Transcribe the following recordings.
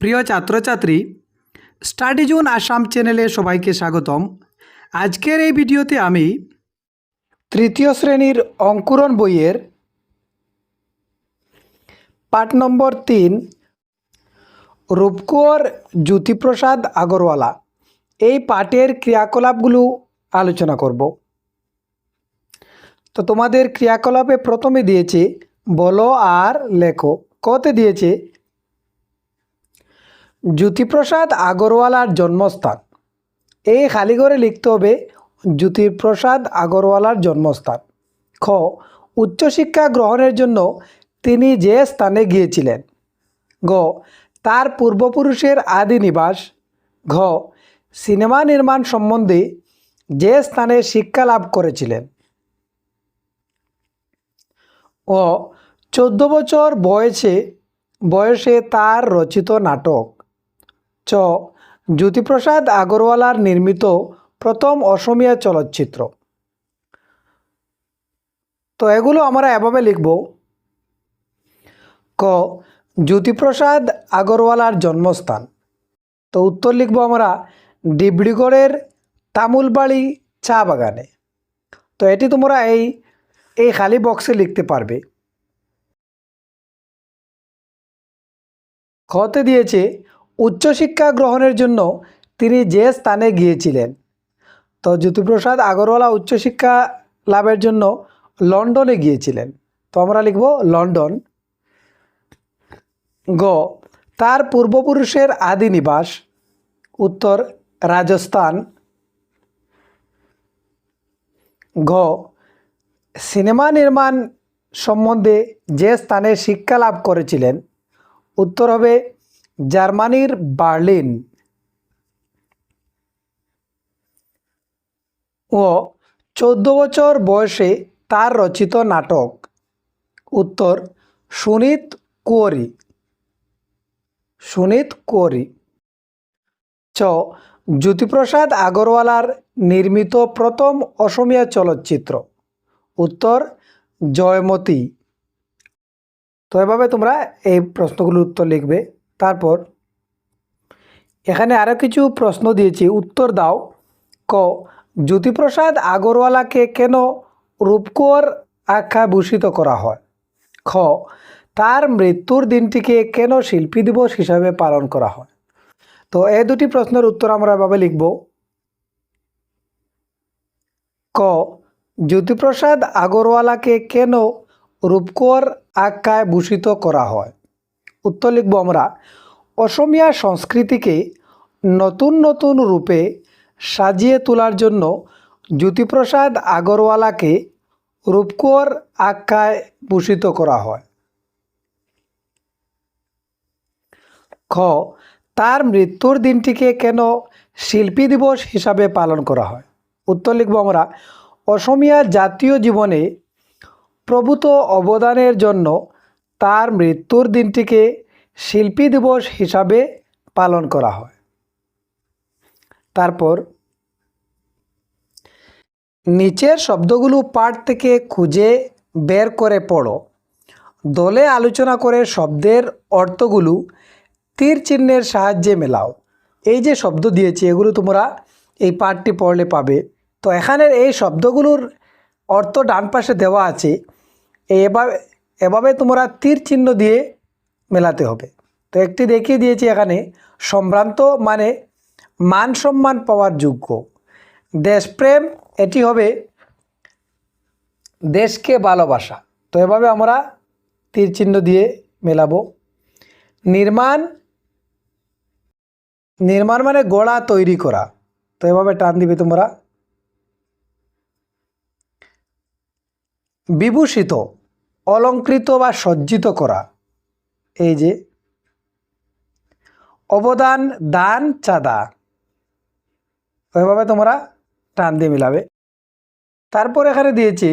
প্রিয় ছাত্রছাত্রী, study zone Assam চ্যানেলে সবাইকে স্বাগতম। আজকের এই ভিডিওতে আমি তৃতীয় শ্রেণির অঙ্কুরণ বইয়ের পাঠ নম্বর তিন রূপকুয়ার জ্যোতিপ্রসাদ আগরওয়ালা। এই পাঠের ক্রিয়াকলাপগুলো আলোচনা করব। তো তোমাদের ক্রিয়াকলাপে প্রথমে দিয়েছে, বলো আর লেখো। কতে দিয়েছে জ্যোতিপ্রসাদ আগরওয়ালার জন্মস্থান। এই খালি করে লিখতে হবে জ্যোতিপ্রসাদ আগরওয়ালার জন্মস্থান। খ, উচ্চশিক্ষা গ্রহণের জন্য তিনি যে স্থানে গিয়েছিলেন। গ, তার পূর্বপুরুষের আদি নিবাস। ঘ, সিনেমা নির্মাণ সম্বন্ধে যে স্থানে শিক্ষা লাভ করেছিলেন। ও চোদ্দ বছর বয়সে বয়সে তার রচিত নাটক। চ, জ্যোতিপ্রসাদ আগরওয়ালার নির্মিত প্রথম অসমীয়া চলচ্চিত্র। তো এগুলো আমরা এভাবে লিখব। ক, জ্যোতিপ্রসাদ আগরওয়ালার জন্মস্থান। তো উত্তর লিখব আমরা ডিব্রুগড়ের তামুলবাড়ি চা বাগানে। তো এটি তোমরা এই এই খালি বক্সে লিখতে পারবে। খতে দিয়েছে উচ্চশিক্ষা গ্রহণের জন্য তিনি যে স্থানে গিয়েছিলেন। তো জ্যোতিপ্রসাদ আগরওয়ালা উচ্চশিক্ষা লাভের জন্য লন্ডনে গিয়েছিলেন। তো আমরা লিখব লন্ডন। গ, তার পূর্বপুরুষের আদি নিবাস, উত্তর রাজস্থান। ঘ, সিনেমা নির্মাণ সম্বন্ধে যে স্থানে শিক্ষা লাভ করেছিলেন, উত্তর হবে জার্মানির বার্লিন। ও চোদ্দ বছর বয়সে তার রচিত নাটক। উত্তর, সুনীত কুয়ারি। সুনীত কুয়ারি। চ, জ্যোতিপ্রসাদ আগরওয়ালার নির্মিত প্রথম অসমীয়া চলচ্চিত্র। উত্তর, জয়মতী। তো এভাবে তোমরা এই প্রশ্নগুলোর উত্তর লিখবে। তারপর এখানে আরও কিছু প্রশ্ন দিয়েছি। উত্তর দাও। ক, জ্যোতিপ্রসাদ আগরওয়ালাকে কেন রূপকুয়ার আখ্যা ভূষিত করা হয়? খ, তার মৃত্যুর দিনটিকে কেন শিল্পী দিবস হিসাবে পালন করা হয়? তো এই দুটি প্রশ্নের উত্তর আমরা এভাবে লিখব। ক, জ্যোতিপ্রসাদ আগরওয়ালাকে কেন রূপকুয়ার আখ্যায় ভূষিত করা হয়? উত্তর লিখব আমরা, অসমীয়া সংস্কৃতিকে নতুন নতুন রূপে সাজিয়ে তোলার জন্য জ্যোতিপ্রসাদ আগরওয়ালাকে রূপকুয়ার আখ্যায় ভূষিত করা হয়। খ, তার মৃত্যুর দিনটিকে কেন শিল্পী দিবস হিসাবে পালন করা হয়? উত্তর লিখব আমরা, অসমীয়া জাতীয় জীবনে প্রভূত অবদানের জন্য তার মৃত্যুর দিনটিকে শিল্পী দিবস হিসাবে পালন করা হয়। তারপর নিচের শব্দগুলো পাঠ থেকে খুঁজে বের করে পড়ো। দলে আলোচনা করে শব্দের অর্থগুলো তীর চিহ্নের সাহায্যে মেলাও। এই যে শব্দ দিয়েছি, এগুলো তোমরা এই পাঠটি পড়লে পাবে। তো এখানের এই শব্দগুলোর অর্থ ডান পাশে দেওয়া আছে। এভাবে এভাবে তোমরা তীর চিহ্ন দিয়ে মেলাতে হবে। তো একটি দেখিয়ে দিয়েছি এখানে, সম্ভ্রান্ত মানে মান সম্মান পাওয়ার যোগ্য। দেশপ্রেম, এটি হবে দেশকে ভালোবাসা। তো এভাবে আমরা তীর চিহ্ন দিয়ে মেলাবো। নির্মাণ নির্মাণ মানে গোড়া, তৈরি করা। তো এভাবে টান দিবে তোমরা। বিভূষিত অলঙ্কৃত বা সজ্জিত করা। এই যে, অবদান, দান, চাঁদা। ওইভাবে তোমরা টান দিয়ে মিলাবে। তারপর এখানে দিয়েছি,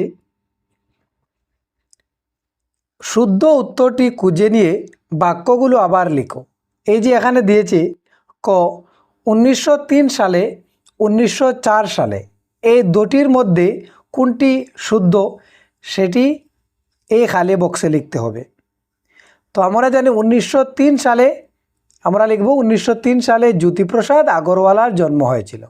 শুদ্ধ উত্তরটি খুঁজে নিয়ে বাক্যগুলো আবার লিখো। এই যে এখানে দিয়েছি, ক, উনিশশো তিন সালে, উনিশশো চার সালে, এই দুটির মধ্যে কোনটি শুদ্ধ, সেটি এই খালি বক্সে লিখতে হবে। তো আমরা জানি উনিশশো তিন সালে, আমরা লিখব উনিশশো তিন সালে জ্যোতিপ্রসাদ আগরওয়ালার জন্ম হয়েছিল।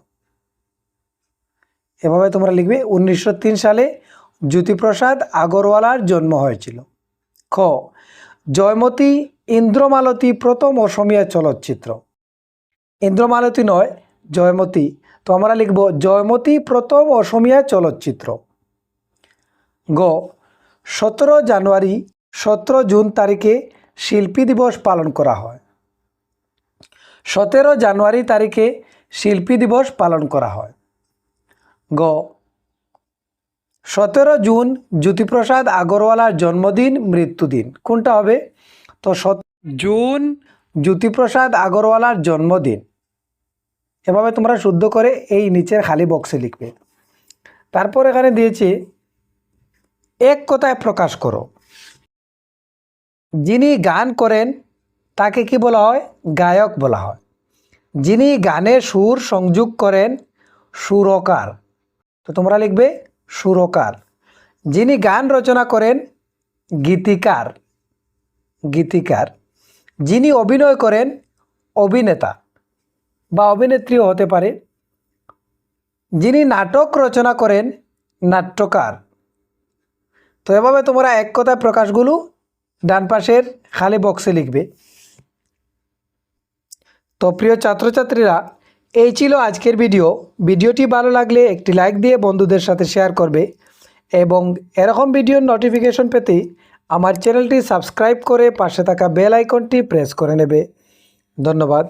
এভাবে তোমরা লিখবে উনিশশো তিন সালে জ্যোতিপ্রসাদ আগরওয়ালার জন্ম হয়েছিল। খ, জয়মতী ইন্দ্রমালতী প্রথম অসমীয়া চলচ্চিত্র। ইন্দ্রমালতী নয়, জয়মতী। তো আমরা লিখব জয়মতী প্রথম অসমীয়া চলচ্চিত্র। গ সতেরো জানুয়ারি, সতেরো জুন তারিখে শিল্পী দিবস পালন করা হয়। সতেরো জানুয়ারি তারিখে শিল্পী দিবস পালন করা হয়। গ। সতেরো জুন জ্যোতিপ্রসাদ আগরওয়ালার জন্মদিন মৃত্যুদিন কোনটা হবে? তো সত জুন জ্যোতিপ্রসাদ আগরওয়ালার জন্মদিন। এভাবে তোমরা শুদ্ধ করে এই নিচের খালি বক্সে লিখবে। তারপর এখানে দিয়েছে এক কথায় প্রকাশ করো। যিনি গান করেন, তাকে কি বলা হয়? গায়ক বলা হয়। যিনি গানে সুর সংযোগ করেন, সুরকার। তো তোমরা লিখবে, সুরকার। যিনি গান রচনা করেন, গীতিকার। গীতিকার। যিনি অভিনয় করেন, অভিনেতা। বা অভিনেত্রীও হতে পারে। যিনি নাটক রচনা করেন, নাট্যকার। তো এভাবে তোমরা এক কথায় প্রকাশগুলো ডান পাশের খালি বক্সে লিখবে। তো প্রিয় ছাত্রছাত্রীরা, এই ছিল আজকের ভিডিও ভিডিওটি ভালো লাগলে একটি লাইক দিয়ে বন্ধুদের সাথে শেয়ার করবে এবং এরকম ভিডিওর নোটিফিকেশন পেতে আমার চ্যানেলটি সাবস্ক্রাইব করে পাশে থাকা বেল আইকনটি প্রেস করে নেবে। ধন্যবাদ।